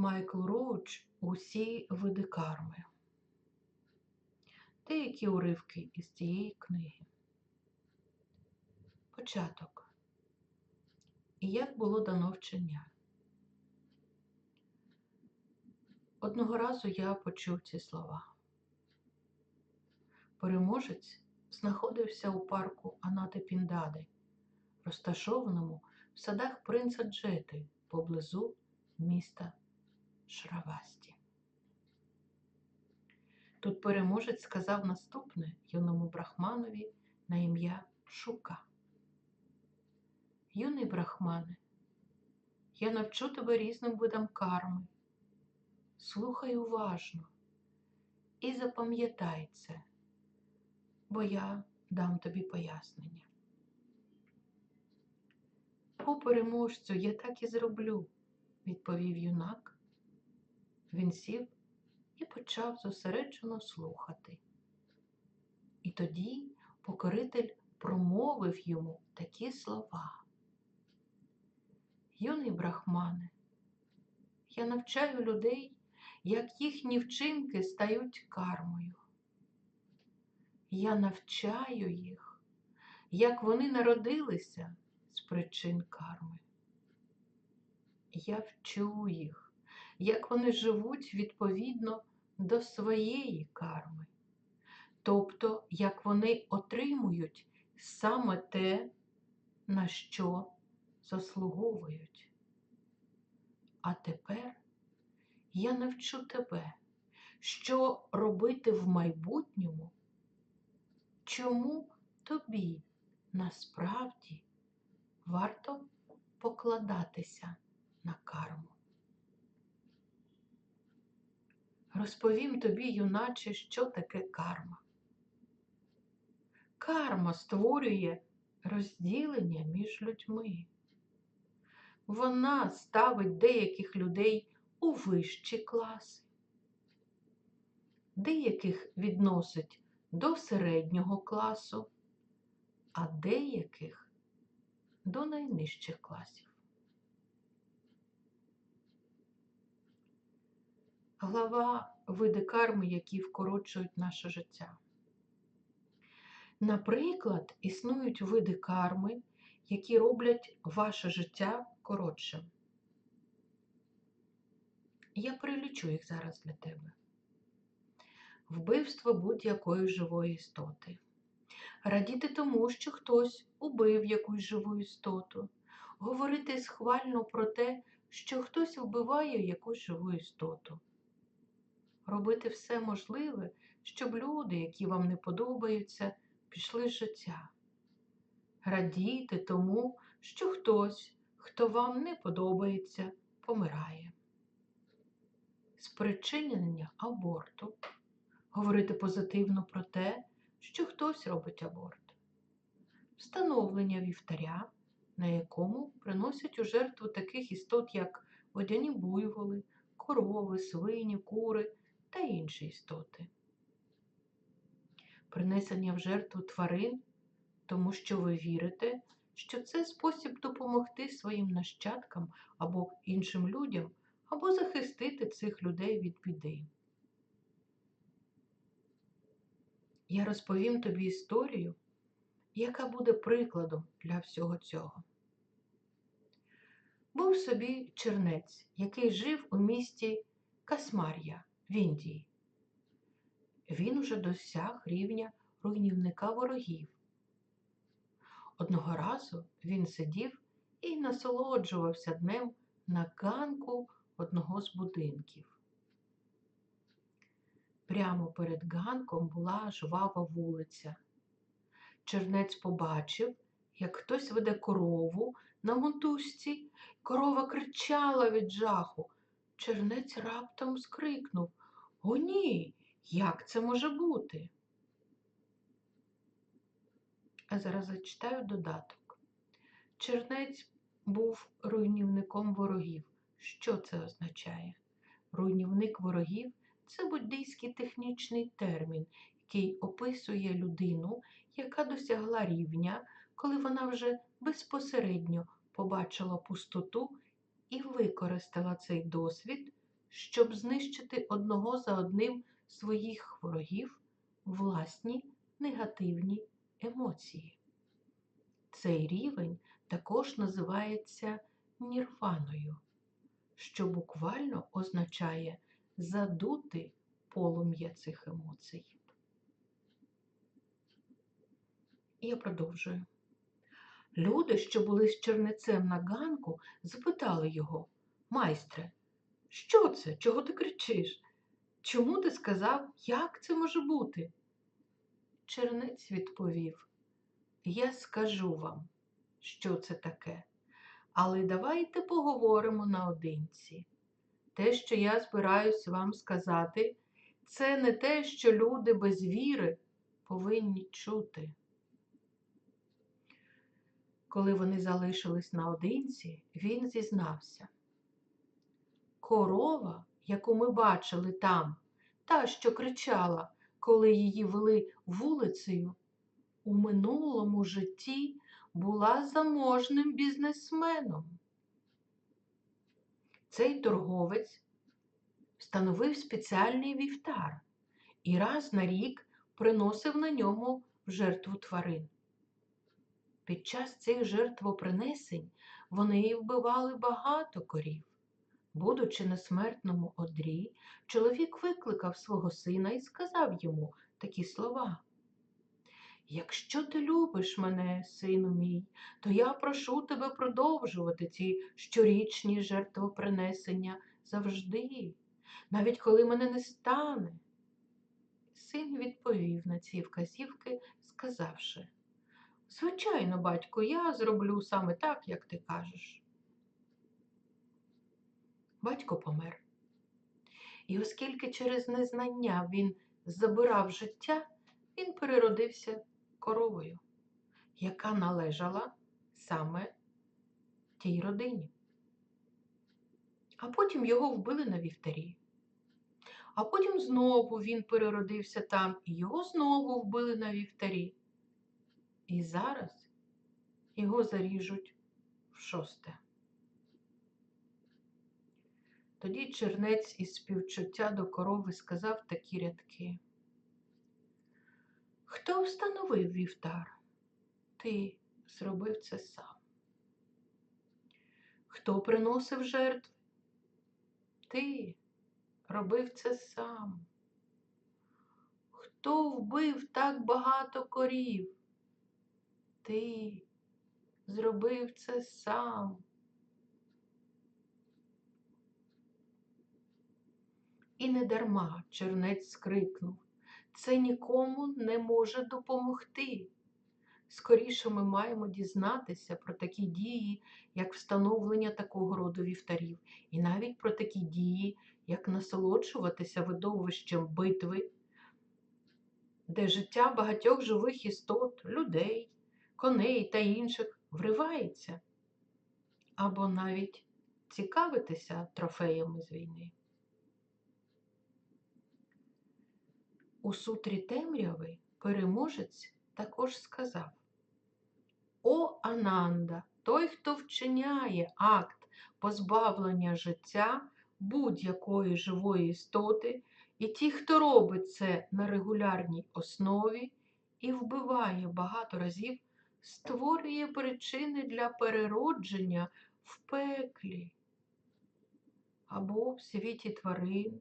Майкл Роуч Усі види карми. Деякі уривки із цієї книги. Початок. І як було дано вчення. Одного разу я почув ці слова. Переможець знаходився у парку Анати Піндади, розташованому в садах принца Джети поблизу міста Шравасті. Тут переможець сказав наступне юному брахманові на ім'я Шука. Юний брахмане, я навчу тебе різним видам карми. Слухай уважно і запам'ятай це, бо я дам тобі пояснення. По переможцю я так і зроблю, відповів юнак. Він сів і почав зосереджено слухати. І тоді покоритель промовив йому такі слова. Юний брахмане, я навчаю людей, як їхні вчинки стають кармою. Я навчаю їх, як вони народилися з причин карми. Я вчу їх, як вони живуть відповідно до своєї карми, тобто як вони отримують саме те, на що заслуговують. А тепер я навчу тебе, що робити в майбутньому, чому тобі насправді варто покладатися на карму. Розповім тобі, юначе, що таке карма. Карма створює розділення між людьми. Вона ставить деяких людей у вищі класи, деяких відносить до середнього класу, а деяких до найнижчих класів. Глава види карми, які вкорочують наше життя. Наприклад, існують види карми, які роблять ваше життя коротшим. Я перелічу їх зараз для тебе. Вбивство будь-якої живої істоти. Радіти тому, що хтось убив якусь живу істоту, говорити схвально про те, що хтось вбиває якусь живу істоту. Робити все можливе, щоб люди, які вам не подобаються, пішли з життя. Радійте тому, що хтось, хто вам не подобається, помирає. Спричинення аборту. Говорити позитивно про те, що хтось робить аборт. Встановлення вівтаря, на якому приносять у жертву таких істот, як водяні буйволи, корови, свині, кури та інші істоти. Принесення в жертву тварин, тому що ви вірите, що це спосіб допомогти своїм нащадкам або іншим людям, або захистити цих людей від біди. Я розповім тобі історію, яка буде прикладом для всього цього. Був собі чернець, який жив у місті Касмар'я в Індії. Він уже досяг рівня руйнівника ворогів. Одного разу він сидів і насолоджувався днем на ганку одного з будинків. Прямо перед ганком була жвава вулиця. Чернець побачив, як хтось веде корову на мотузці. Корова кричала від жаху. Чернець раптом скрикнув О, ні, як це може бути? А зараз зачитаю додаток. Чернець був руйнівником ворогів. Що це означає? Руйнівник ворогів це буддийський технічний термін, який описує людину, яка досягла рівня, коли вона вже безпосередньо побачила пустоту і використала цей досвід, щоб знищити одного за одним своїх ворогів власні негативні емоції. Цей рівень також називається нірваною, що буквально означає задути полум'я цих емоцій. Я продовжую. Люди, що були з чернецем на ганку, запитали його, майстре, що це? Чого ти кричиш? Чому ти сказав, як це може бути? Чернець відповів, я скажу вам, що це таке, але давайте поговоримо наодинці. Те, що я збираюсь вам сказати, це не те, що люди без віри повинні чути. Коли вони залишились наодинці, він зізнався. Корова, яку ми бачили там, та, що кричала, коли її вели вулицею, у минулому житті була заможним бізнесменом. Цей торговець встановив спеціальний вівтар і раз на рік приносив на ньому жертву тварин. Під час цих жертвопринесень вони вбивали багато корів. Будучи на смертному одрі, чоловік викликав свого сина і сказав йому такі слова. Якщо ти любиш мене, сину мій, то я прошу тебе продовжувати ці щорічні жертвопринесення завжди, навіть коли мене не стане. Син відповів на ці вказівки, сказавши, Звичайно, батько, я зроблю саме так, як ти кажеш. Батько помер. І оскільки через незнання він забирав життя, він переродився коровою, яка належала саме тій родині. А потім його вбили на вівтарі. А потім знову він переродився там, і його знову вбили на вівтарі. І зараз його заріжуть в шосте. Тоді чернець із співчуття до корови сказав такі рядки. Хто встановив вівтар? Ти зробив це сам. Хто приносив жертви? Ти робив це сам. Хто вбив так багато корів? Ти зробив це сам. І не дарма чернець скрикнув. Це нікому не може допомогти. Скоріше ми маємо дізнатися про такі дії, як встановлення такого роду вівтарів, і навіть про такі дії, як насолоджуватися видовищем битви, де життя багатьох живих істот, людей, коней та інших вривається, або навіть цікавитися трофеями з війни. У сутрі темряви переможець також сказав. О Ананда, той, хто вчиняє акт позбавлення життя будь-якої живої істоти, і ті, хто робить це на регулярній основі і вбиває багато разів, створює причини для переродження в пеклі або в світі тварин,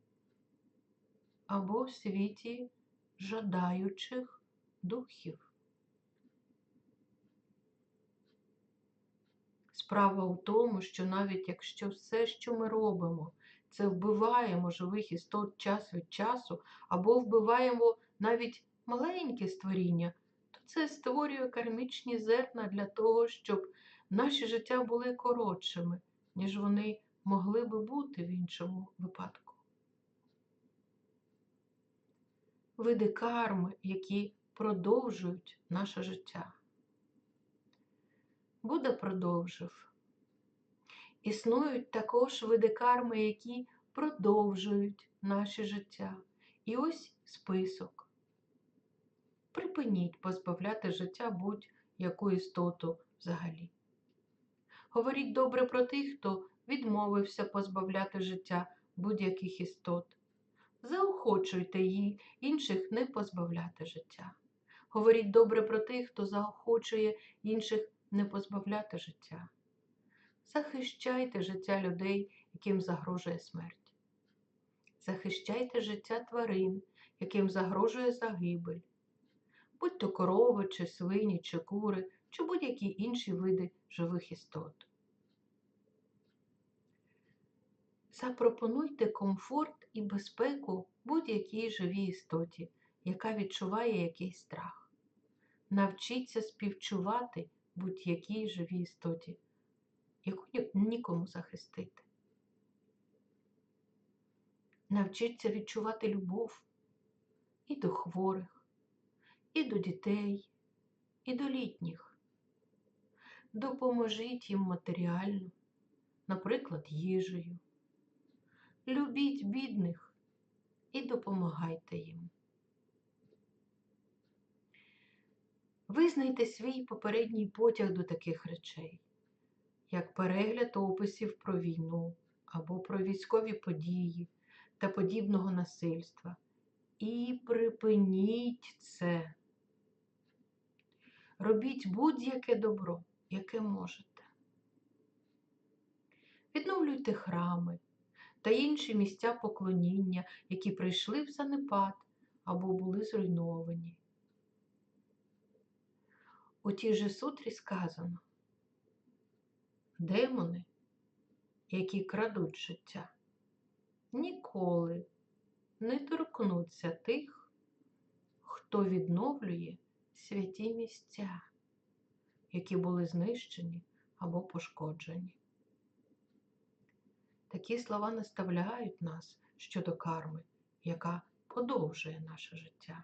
або в світі жадаючих духів. Справа у тому, що навіть якщо все, що ми робимо, це вбиваємо живих істот час від часу, або вбиваємо навіть маленьке створіння, то це створює кармічні зерна для того, щоб наші життя були коротшими, ніж вони могли би бути в іншому випадку. Види карми, які продовжують наше життя. Будда продовжив. Існують також види карми, які продовжують наше життя. І ось список. Припиніть позбавляти життя будь-яку істоту взагалі. Говоріть добре про тих, хто відмовився позбавляти життя будь-яких істот. Заохочуйте її інших не позбавляти життя. Говоріть добре про тих, хто заохочує інших не позбавляти життя. Захищайте життя людей, яким загрожує смерть. Захищайте життя тварин, яким загрожує загибель. Будь то корови, чи свині, чи кури, чи будь-які інші види живих істот. Запропонуйте комфорт і безпеку будь-якій живій істоті, яка відчуває якийсь страх. Навчіться співчувати будь-якій живій істоті, яку нікому захистити. Навчіться відчувати любов і до хворих, і до дітей, і до літніх. Допоможіть їм матеріально, наприклад, їжею. Любіть бідних і допомагайте їм. Визнайте свій попередній потяг до таких речей, як перегляд описів про війну або про військові події та подібного насильства. І припиніть це. Робіть будь-яке добро, яке можете. Відновлюйте храми та інші місця поклоніння, які прийшли в занепад або були зруйновані. У тій же сутрі сказано демони, які крадуть життя, ніколи не торкнуться тих, хто відновлює святі місця, які були знищені або пошкоджені. Такі слова наставляють нас щодо карми, яка подовжує наше життя.